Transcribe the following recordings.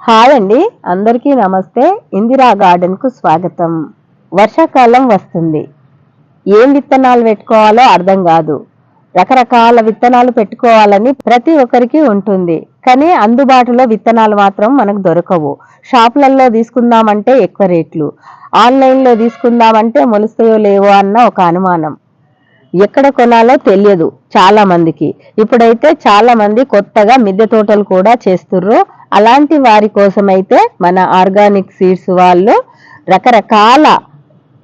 Hi అండి. అందరికీ నమస్తే. ఇందిరా గార్డెన్కు స్వాగతం. వర్షాకాలం వస్తుంది. ఏం విత్తనాలు పెట్టుకోవాలో అర్థం కాదు. రకరకాల విత్తనాలు పెట్టుకోవాలని ప్రతి ఒక్కరికి ఉంటుంది. కానీ అందుబాటులో విత్తనాలు మాత్రం మనకు దొరకవు. షాపులలో తీసుకుందామంటే ఎక్కువ రేట్లు. ఆన్లైన్లో తీసుకుందామంటే మొలుస్తాయో లేవో అన్న ఒక అనుమానం. ఎక్కడ కొనాలో తెలియదు చాలా మందికి. ఇప్పుడైతే చాలా మంది కొత్తగా మిద్దె తోటలు కూడా చేస్తుర్రు. అలాంటి వారి కోసం అయితే మన ఆర్గానిక్ సీడ్స్ వాళ్ళు రకరకాల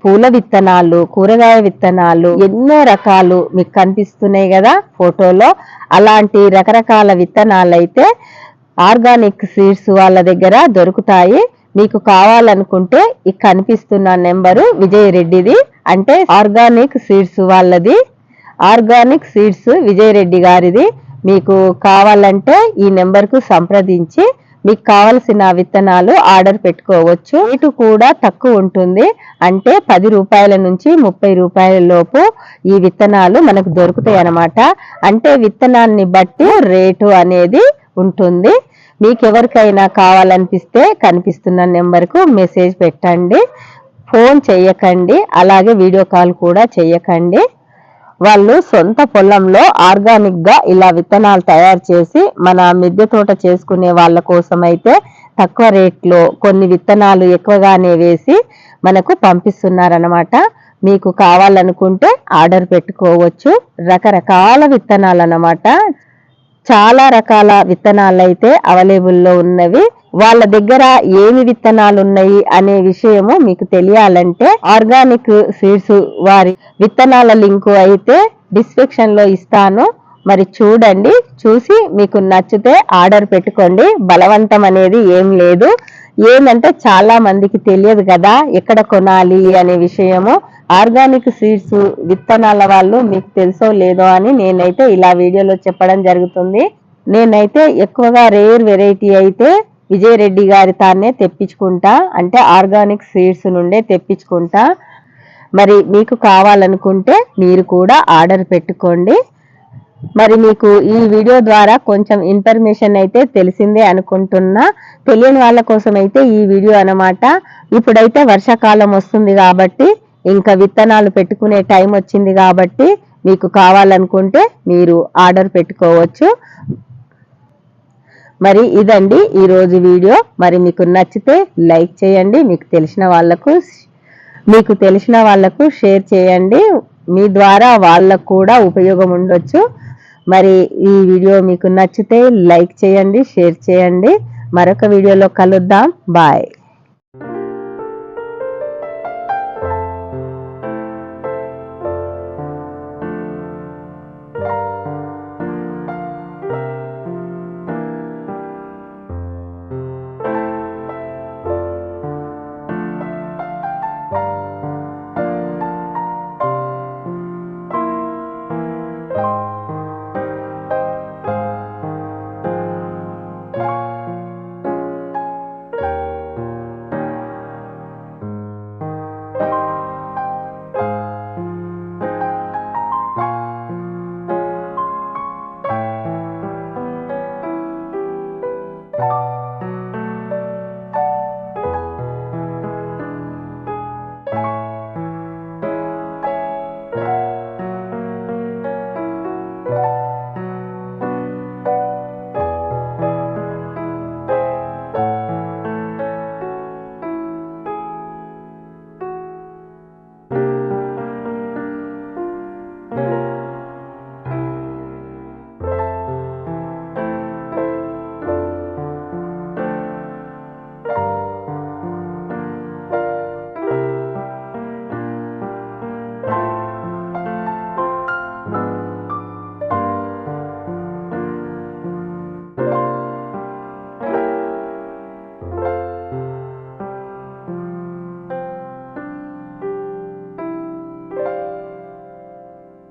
పూల విత్తనాలు కూరగాయ విత్తనాలు ఎన్నో రకాలు మీకు కనిపిస్తున్నాయి కదా ఫోటోలో. అలాంటి రకరకాల విత్తనాలు అయితే ఆర్గానిక్ సీడ్స్ వాళ్ళ దగ్గర దొరుకుతాయి. మీకు కావాలనుకుంటే ఈ కనిపిస్తున్న నెంబరు విజయ్ రెడ్డిది. అంటే ఆర్గానిక్ సీడ్స్ వాళ్ళది. ఆర్గానిక్ సీడ్స్ విజయరెడ్డి గారిది. మీకు కావాలంటే ఈ నెంబర్కు సంప్రదించి మీకు కావలసిన విత్తనాలు ఆర్డర్ పెట్టుకోవచ్చు. రేటు కూడా తక్కువ ఉంటుంది. అంటే పది రూపాయల నుంచి ముప్పై రూపాయల లోపు ఈ విత్తనాలు మనకు దొరుకుతాయి అన్నమాట. అంటే విత్తనాన్ని బట్టి రేటు అనేది ఉంటుంది. మీకు ఎవరికైనా కావాలనిపిస్తే కనిపిస్తున్న నెంబర్కు మెసేజ్ పెట్టండి. ఫోన్ చేయకండి అలాగే వీడియో కాల్ కూడా చేయకండి. వాళ్ళు సొంత పొలంలో ఆర్గానిక్గా ఇలా విత్తనాలు తయారు చేసి మన మిద్దె తోట చేసుకునే వాళ్ళ కోసం అయితే తక్కువ రేట్లో కొన్ని విత్తనాలు ఎక్కువగానే వేసి మనకు పంపిస్తున్నారనమాట మీకు కావాలనుకుంటే ఆర్డర్ పెట్టుకోవచ్చు. రకరకాల విత్తనాలు అన్నమాట చాలా రకాల విత్తనాలు అయితే అవైలబుల్లో ఉన్నవి. వాళ్ళ దగ్గర ఏమి విత్తనాలు ఉన్నాయి అనే విషయము మీకు తెలియాలంటే ఆర్గానిక్ సీడ్స్ వారి విత్తనాల లింకు అయితే డిస్క్రిప్షన్లో ఇస్తాను. మరి చూడండి చూసి మీకు నచ్చితే ఆర్డర్ పెట్టుకోండి. బలవంతం అనేది ఏం లేదు. ఏంటంటే చాలా మందికి తెలియదు కదా ఎక్కడ కొనాలి అనే విషయము. ఆర్గానిక్ సీడ్స్ విత్తనాల వాళ్ళు మీకు తెలుసో లేదో అని నేనైతే ఇలా వీడియోలో చెప్పడం జరుగుతుంది. నేనైతే ఎక్కువగా రేర్ వెరైటీ అయితే విజయరెడ్డి గారి తానే తెప్పించుకుంటా అంటే ఆర్గానిక్ సీడ్స్ నుండే తెప్పించుకుంటా. మరి మీకు కావాలనుకుంటే మీరు కూడా ఆర్డర్ పెట్టుకోండి. మరి మీకు ఈ వీడియో ద్వారా కొంచెం ఇన్ఫర్మేషన్ అయితే తెలిసిందే అనుకుంటున్నా. తెలియని వాళ్ళ కోసం అయితే ఈ వీడియో అన్నమాట. ఇప్పుడైతే వర్షాకాలం వస్తుంది కాబట్టి ఇంకా విత్తనాలు పెట్టుకునే టైం వచ్చింది కాబట్టి మీకు కావాలనుకుంటే మీరు ఆర్డర్ పెట్టుకోవచ్చు. మరి ఇదండి ఈరోజు వీడియో. మరి మీకు నచ్చితే లైక్ చేయండి. మీకు తెలిసిన వాళ్ళకు మీకు తెలిసిన వాళ్ళకు షేర్ చేయండి. మీ ద్వారా వాళ్ళకు కూడా ఉపయోగం ఉండొచ్చు. మరి ఈ వీడియో మీకు నచ్చితే లైక్ చేయండి షేర్ చేయండి. మరొక వీడియోలో కలుద్దాం. బాయ్.